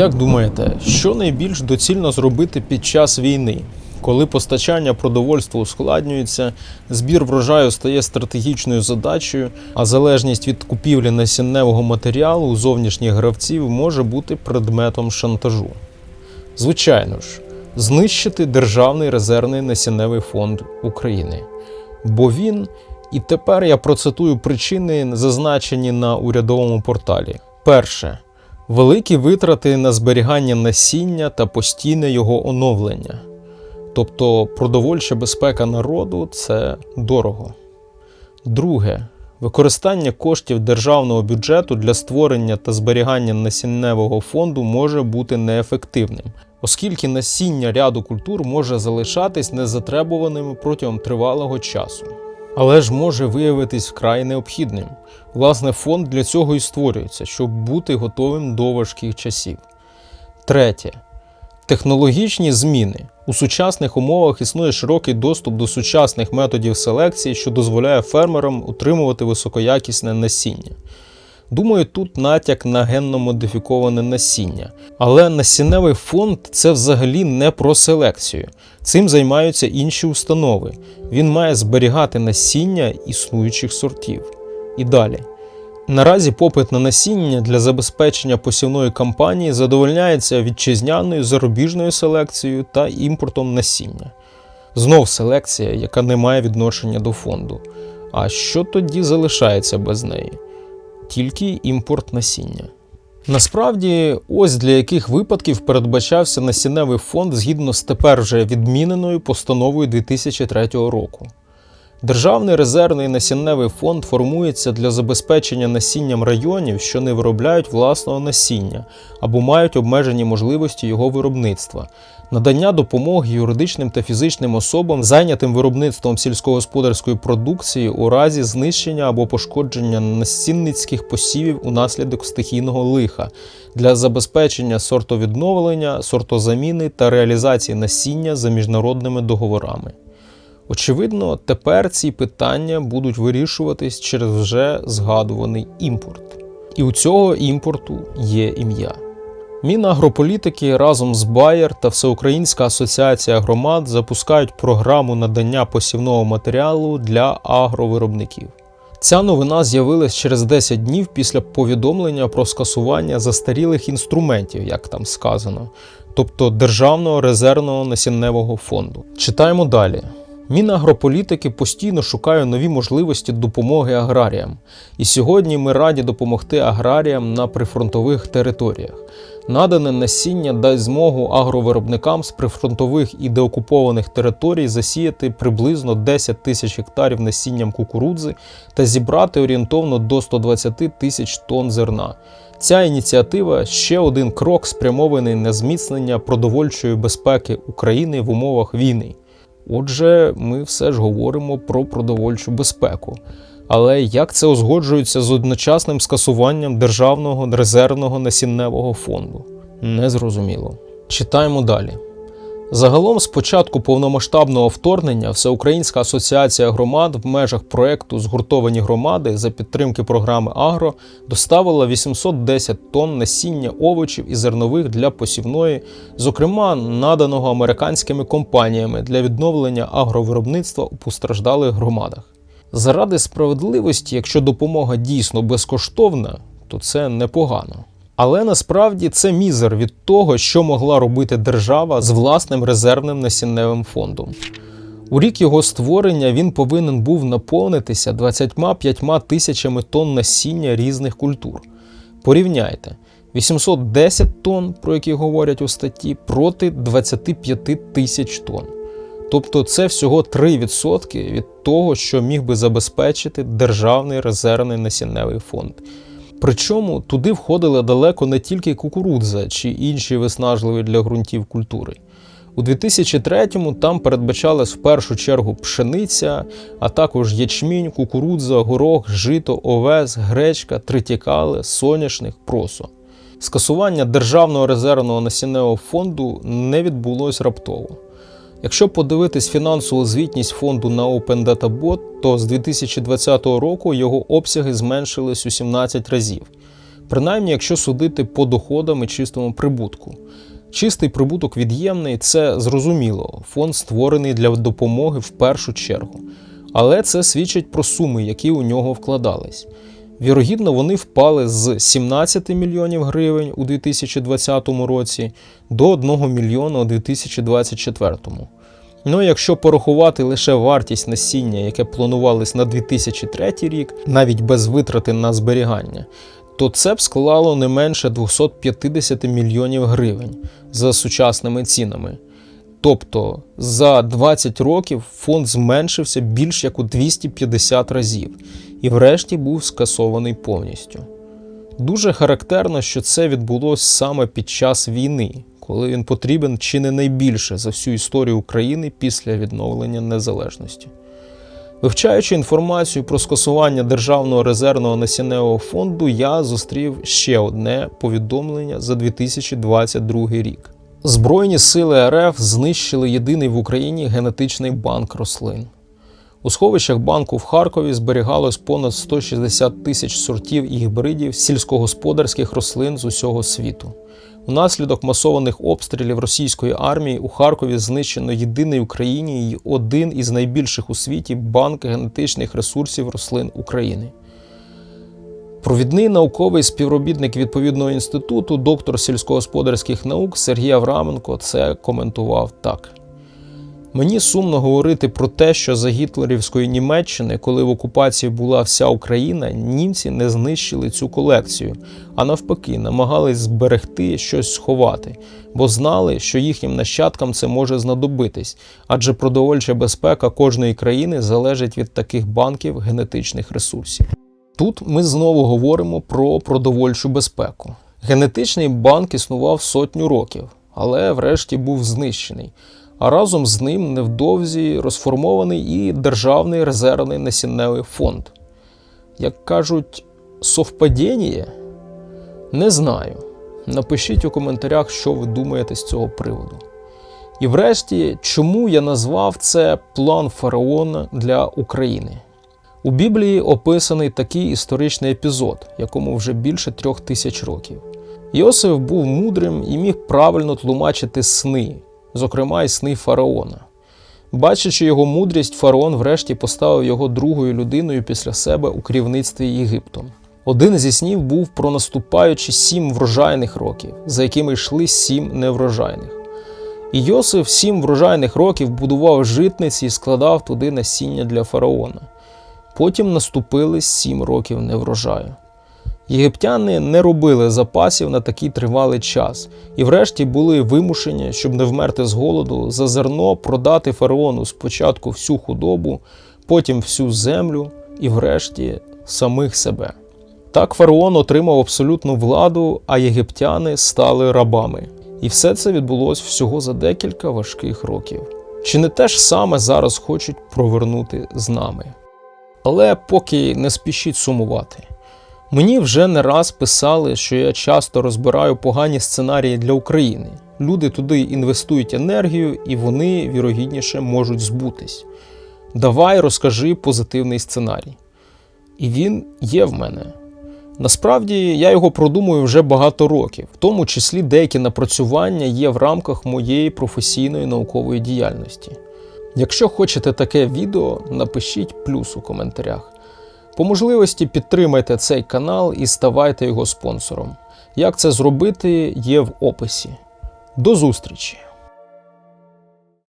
Як думаєте, що найбільш доцільно зробити під час війни, коли постачання продовольства ускладнюється, збір врожаю стає стратегічною задачею, а залежність від купівлі насінневого матеріалу у зовнішніх гравців може бути предметом шантажу? Звичайно ж, знищити Державний резервний насінневий фонд України. Бо він, і тепер я процитую причини, зазначені на урядовому порталі. Перше. Великі витрати на зберігання насіння та постійне його оновлення. Тобто продовольча безпека народу це дорого. Друге. Використання коштів державного бюджету для створення та зберігання насінневого фонду може бути неефективним, оскільки насіння ряду культур може залишатись незатребуваними протягом тривалого часу. Але ж може виявитись вкрай необхідним. Власне, фонд для цього і створюється, щоб бути готовим до важких часів. Третє. Технологічні зміни. У сучасних умовах існує широкий доступ до сучасних методів селекції, що дозволяє фермерам утримувати високоякісне насіння. Думаю, тут натяк на генно модифіковане насіння. Але насінневий фонд це взагалі не про селекцію. Цим займаються інші установи. Він має зберігати насіння існуючих сортів. І далі. Наразі попит на насіння для забезпечення посівної кампанії задовольняється вітчизняною зарубіжною селекцією та імпортом насіння. Знов селекція, яка не має відношення до фонду. А що тоді залишається без неї? Тільки імпорт насіння. Насправді, ось для яких випадків передбачався насінневий фонд згідно з тепер вже відміненою постановою 2003 року. Державний резервний насінневий фонд формується для забезпечення насінням районів, що не виробляють власного насіння або мають обмежені можливості його виробництва, надання допомоги юридичним та фізичним особам, зайнятим виробництвом сільськогосподарської продукції у разі знищення або пошкодження насінницьких посівів унаслідок стихійного лиха для забезпечення сортовідновлення, сортозаміни та реалізації насіння за міжнародними договорами. Очевидно, тепер ці питання будуть вирішуватись через вже згадуваний імпорт. І у цього імпорту є ім'я. Мінагрополітики разом з Bayer та Всеукраїнська асоціація громад запускають програму надання посівного матеріалу для агровиробників. Ця новина з'явилась через 10 днів після повідомлення про скасування застарілих інструментів, як там сказано, тобто Державного резервного насінневого фонду. Читаємо далі. Мінагрополітики постійно шукає нові можливості допомоги аграріям. І сьогодні ми раді допомогти аграріям на прифронтових територіях. Надане насіння дасть змогу агровиробникам з прифронтових і деокупованих територій засіяти приблизно 10 тисяч гектарів насінням кукурудзи та зібрати орієнтовно до 120 тисяч тонн зерна. Ця ініціатива ще один крок спрямований на зміцнення продовольчої безпеки України в умовах війни. Отже, ми все ж говоримо про продовольчу безпеку. Але як це узгоджується з одночасним скасуванням Державного резервного насінневого фонду? Незрозуміло. Читаємо далі. Загалом, з початку повномасштабного вторгнення, Всеукраїнська асоціація громад в межах проекту Згуртовані громади за підтримки програми Агро доставила 810 тонн насіння овочів і зернових для посівної, зокрема наданого американськими компаніями для відновлення агровиробництва у постраждалих громадах. Заради справедливості, якщо допомога дійсно безкоштовна, то це непогано. Але насправді це мізер від того, що могла робити держава з власним резервним насінневим фондом. У рік його створення він повинен був наповнитися 25 тисячами тонн насіння різних культур. Порівняйте 810 тонн, про які говорять у статті, проти 25 тисяч тонн. Тобто це всього 3% від того, що міг би забезпечити Державний резервний насінневий фонд. Причому туди входили далеко не тільки кукурудза чи інші виснажливі для ґрунтів культури. У 2003-му там передбачалась в першу чергу пшениця, а також ячмінь, кукурудза, горох, жито, овес, гречка, тритікали, соняшник, просо. Скасування Державного резервного насінневого фонду не відбулось раптово. Якщо подивитись фінансову звітність фонду на Open Data Bot, то з 2020 року його обсяги зменшились у 17 разів. принаймні якщо судити по доходам і чистому прибутку. Чистий прибуток від'ємний це зрозуміло, фонд створений для допомоги в першу чергу. Але це свідчить про суми, які у нього вкладались. Вірогідно, вони впали з 17 мільйонів гривень у 2020 році до 1 мільйона у 2024. Ну, якщо порахувати лише вартість насіння, яке планувалось на 2003 рік, навіть без витрати на зберігання, то це б склало не менше 250 мільйонів гривень за сучасними цінами. Тобто за 20 років фонд зменшився більш як у 250 разів і врешті був скасований повністю. Дуже характерно, що це відбулося саме під час війни, коли він потрібен чи не найбільше за всю історію України після відновлення незалежності. Вивчаючи інформацію про скасування Державного резервного насінневого фонду, я зустрів ще одне повідомлення за 2022 рік. Збройні сили РФ знищили єдиний в Україні генетичний банк рослин. У сховищах банку в Харкові зберігалось понад 160 тисяч сортів і гібридів сільськогосподарських рослин з усього світу. Унаслідок масованих обстрілів російської армії у Харкові знищено єдиний в Україні і один із найбільших у світі банк генетичних ресурсів рослин України. Провідний науковий співробітник відповідного інституту, доктор сільськогосподарських наук Сергій Авраменко це коментував так. Мені сумно говорити про те, що за гітлерівської Німеччини, коли в окупації була вся Україна, німці не знищили цю колекцію, а навпаки, намагались зберегти щось сховати, бо знали, що їхнім нащадкам це може знадобитись, адже продовольча безпека кожної країни залежить від таких банків генетичних ресурсів. Тут ми знову говоримо про продовольчу безпеку. Генетичний банк існував сотню років, але врешті був знищений. А разом з ним невдовзі розформований і Державний резервний насінневий фонд. Як кажуть, совпадіння? Не знаю. Напишіть у коментарях, що ви думаєте з цього приводу. І врешті, чому я назвав це план фараона для України? У Біблії описаний такий історичний епізод, якому вже більше трьох тисяч років. Йосиф був мудрим і міг правильно тлумачити сни, зокрема й сни фараона. Бачачи його мудрість, фараон врешті поставив його другою людиною після себе у керівництві Єгиптом. Один зі снів був про наступаючі сім врожайних років, за якими йшли сім неврожайних. І Йосиф сім врожайних років будував житниці і складав туди насіння для фараона. Потім наступили сім років неврожаю. Єгиптяни не робили запасів на такий тривалий час і, врешті, були вимушені, щоб не вмерти з голоду, за зерно продати фараону спочатку всю худобу, потім всю землю і, врешті, самих себе. Так фараон отримав абсолютну владу, а єгиптяни стали рабами. І все це відбулося всього за декілька важких років. Чи не те ж саме зараз хочуть провернути з нами? Але поки не спішіть сумувати. Мені вже не раз писали, що я часто розбираю погані сценарії для України. Люди туди інвестують енергію, і вони, вірогідніше, можуть збутись. Давай розкажи позитивний сценарій. І він є в мене. Насправді я його продумую вже багато років, в тому числі деякі напрацювання є в рамках моєї професійної наукової діяльності. Якщо хочете таке відео, напишіть плюс у коментарях. По можливості підтримайте цей канал і ставайте його спонсором. Як це зробити, є в описі. До зустрічі!